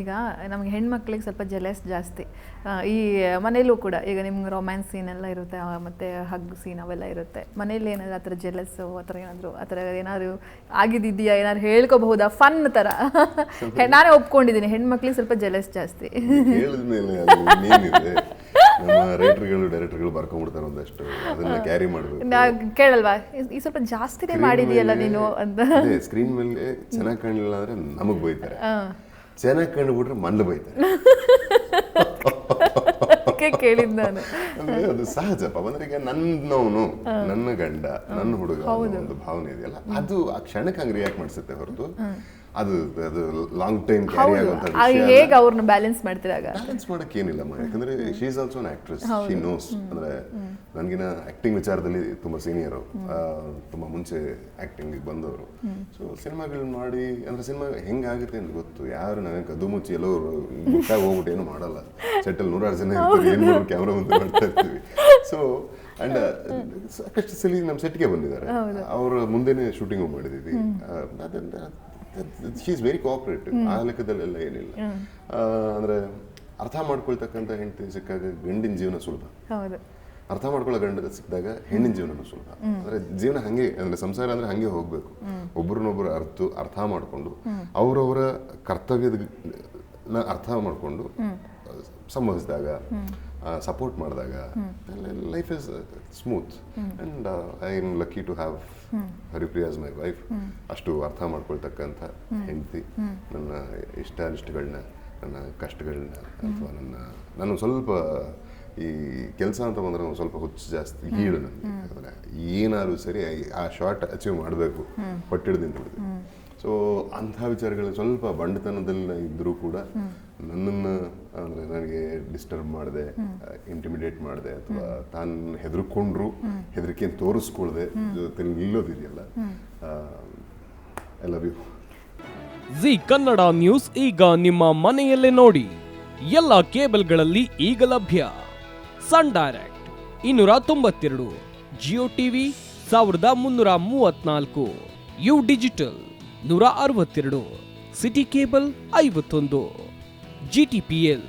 ಈಗ ನಮಗೆ ಹೆಣ್ಮಕ್ಳಿಗೆ ಸ್ವಲ್ಪ ಜೆಲೆಸ್ ಜಾಸ್ತಿ. ಈ ಮನೇಲೂ ಕೂಡ ಈಗ ನಿಮ್ಗೆ ರೊಮ್ಯಾನ್ಸ್ ಸೀನ್ ಎಲ್ಲ ಇರುತ್ತೆ ಮತ್ತು ಹಗ್ ಸೀನ್ ಅವೆಲ್ಲ ಇರುತ್ತೆ. ಮನೇಲಿ ಏನಾದ್ರು ಆ ಥರ ಜೆಲೆಸ್ಸು ಆ ಥರ ಏನಾದರೂ ಆ ಥರ ಏನಾದ್ರು ಆಗಿದ್ದಿದೆಯಾ ಏನಾದ್ರು ಹೇಳ್ಕೋಬಹುದಾ? ಫನ್ ಥರ. ನಾನೇ ಒಪ್ಕೊಂಡಿದ್ದೀನಿ ಹೆಣ್ಮಕ್ಳಿಗೆ ಸ್ವಲ್ಪ ಜೆಲೆಸ್ ಜಾಸ್ತಿ. ರೈಟರ್ಗಳು ಡೈರೆಕ್ಟರ್ಗಳು ಬರ್ಕೊಂಡ್ಬಿಡ್ತಾರೆ ಒಂದಷ್ಟು. ಅದನ್ನ ಕ್ಯಾರಿ ಮಾಡಬೇಕು. ಕೇಳಲ್ವಾ? ಈ- ಸ್ವಲ್ಪ ಜಾಸ್ತಿನೇ ಮಾಡಿದೀಯಲ್ಲ ನೀನು ಅಂತ. ಸ್ಕ್ರೀನ್ ಮೇಲೆ ಚೆನ್ನಾಗಿ ಕಾಣಲಿಲ್ಲ ಅಂದ್ರೆ ನಮಗೆ ಬೈತಾರೆ. ಚೆನ್ನಾಗಿ ಕಂಡುಬಿಟ್ರೆ ಮನ್ಲು ಬೈತಾರೆ. ಕೇಳಿದ್ ನಾನು. ಅಂದ್ರೆ ಅದು ಸಹಜಪ್ಪ ಅಂದ್ರೆ ಈಗ ನನ್ನವನು ನನ್ನ ಗಂಡ ನನ್ನ ಹುಡುಗ ಒಂದು ಭಾವನೆ ಇದೆಯಲ್ಲ? ಅದು ಆ ಕ್ಷಣಕ್ಕೆ ಹಂಗೆ ರಿಯಾಕ್ಟ್ ಮಾಡಿಸುತ್ತೆ ಹೊರತು. ಅದು ಅದು ಲಾಂಗ್ ಟೈಮ್ ಕ್ಯಾರಿ ಆಗುವಂತ ಹೇಗೆ ಅವ್ರನ್ನ ಬ್ಯಾಲೆನ್ಸ್ ಮಾಡ್ತಿರಾಗ ಬ್ಯಾಲೆನ್ಸ್ ಮಾಡಕ್ಕೆ ಏನಿಲ್ಲ ಮ ಯಾಕಂದ್ರೆ she is also an actress she knows ಅಂದ್ರೆ ನನಗಿನ ಆಕ್ಟಿಂಗ್ ವಿಚಾರದಲ್ಲಿ ತುಂಬಾ ಸೀನಿಯರ್ ತುಂಬಾ ಮುಂಚೆ ಆಕ್ಟಿಂಗ್ ಬಂದವರು. ಸೊ ಸಿನಿಮಾಗಳು ಮಾಡಿ ಅಂದ್ರೆ ಸಿನಿಮಾ ಹೆಂಗಾಗುತ್ತೆ ಅಂತ ಗೊತ್ತು. ಯಾರು ನನಗೆ ಕದ್ದು ಮುಚ್ಚಿ ಎಲ್ಲೋ ಮುಟ್ಟಾಗಿ ಹೋಗ್ಬಿಟ್ಟು ಏನು ಮಾಡಲ್ಲ. ಸೆಟ್ಟಲ್ಲಿ ನೂರಾರು ಜನ ಇರ್ತಾರೆ. ಏನು ಕ್ಯಾಮ್ರಾ ಮುಂದೆ ಮಾಡ್ತಾ ಇರ್ತೀವಿ. ಸೊ ಅಂಡ್ ಸಾಕಷ್ಟು ಸಲ ನಮ್ಮ ಸೆಟ್ಗೆ ಬಂದಿದ್ದಾರೆ. ಅವ್ರ ಮುಂದೆನೆ ಶೂಟಿಂಗ್ ಮಾಡಿದ್ದೀವಿ. ಶಿ ಇಸ್ ವೆರಿ ಕೋಆಪರೇಟಿವ್ ಆ ಲೆಕ್ಕದಲ್ಲೆಲ್ಲ ಏನಿಲ್ಲ. ಅಂದ್ರೆ ಅರ್ಥ ಮಾಡ್ಕೊಳ್ತಕ್ಕಂಥ ಹೆಂಡತಿ ಸಿಕ್ಕಾಗ ಗಂಡಿನ ಜೀವನ ಸುಲಭ. ಅರ್ಥ ಮಾಡ್ಕೊಳ್ಳೋ ಗಂಡ ಸಿಕ್ಕಿದಾಗ ಹೆಣ್ಣಿನ ಜೀವನನೂ ಸುಲಭ. ಅಂದ್ರೆ ಜೀವನ ಹಂಗೆ ಅಂದ್ರೆ ಸಂಸಾರ ಅಂದ್ರೆ ಹಂಗೆ ಹೋಗ್ಬೇಕು. ಒಬ್ರನ್ನೊಬ್ರು ಅರ್ಥ ಅರ್ಥ ಮಾಡಿಕೊಂಡು ಅವರವರ ಕರ್ತವ್ಯದ ಅರ್ಥ ಮಾಡಿಕೊಂಡು ಸಂವಹಿಸಿದಾಗ ಸಪೋರ್ಟ್ ಮಾಡಿದಾಗ life is smooth and I am lucky to have Haripriya as my wife ಅಷ್ಟು ಅರ್ಥ ಮಾಡ್ಕೊಳ್ತಕ್ಕಂಥ ಹೆಂಡತಿ. ನನ್ನ ಇಷ್ಟ ಅನಿಷ್ಟಗಳನ್ನ ನನ್ನ ಕಷ್ಟಗಳನ್ನ ಅಥವಾ ನನ್ನ ನಾನು ಸ್ವಲ್ಪ ಈ ಕೆಲಸ ಅಂತ ಬಂದ್ರೆ ಒಂದು ಸ್ವಲ್ಪ ಹುಚ್ಚು ಜಾಸ್ತಿ ಹೀಳು ನನಗೆ ಯಾಕಂದ್ರೆ ಏನಾದರೂ ಸರಿ ಆ ಶಾರ್ಟ್ ಅಚೀವ್ ಮಾಡಬೇಕು. ಪಟ್ಟಿಡ್ದಿಂದ ಹಿಡಿದು. ಸೊ ಅಂಥ ವಿಚಾರಗಳು ಸ್ವಲ್ಪ ಬಂಡತನದಲ್ಲಿ ಇದ್ದರೂ ಕೂಡ ನನ್ನನ್ನು ಅಂದರೆ ಡಿಸ್ಟರ್ಬ್ ಮಾಡಿದೆ ಇಂಟಿಮಿಡೇಟ್ ಮಾಡಿದೆ ಅಥವಾ ತಾನು ಹೆದರ್ಕೊಂಡ್ರು ಹೆದರಿಕೆಯನ್ನು ತೋರಿಸ್ಕೊಳ್ದೆ ನಿಲ್ಲೋದಿದೆಯಲ್ಲ I love you Zee Kannada news ಈಗ ನಿಮ್ಮ ಮನೆಯಲ್ಲೇ ನೋಡಿ. ಎಲ್ಲ ಕೇಬಲ್ಗಳಲ್ಲಿ ಈಗ ಲಭ್ಯ. ಸನ್ ಡೈರೆಕ್ಟ್ ಇನ್ನೂರ ತೊಂಬತ್ತೆರಡು, ಜಿಯೋ ಟಿವಿ ಸಾವಿರದ ಮುನ್ನೂರ ಮೂವತ್ನಾಲ್ಕು, ಯು ಡಿಜಿಟಲ್ ನೂರ ಅರವತ್ತೆರಡು, ಸಿಟಿ ಕೇಬಲ್ ಐವತ್ತೊಂದು ಜಿಟಿಪಿಎಲ್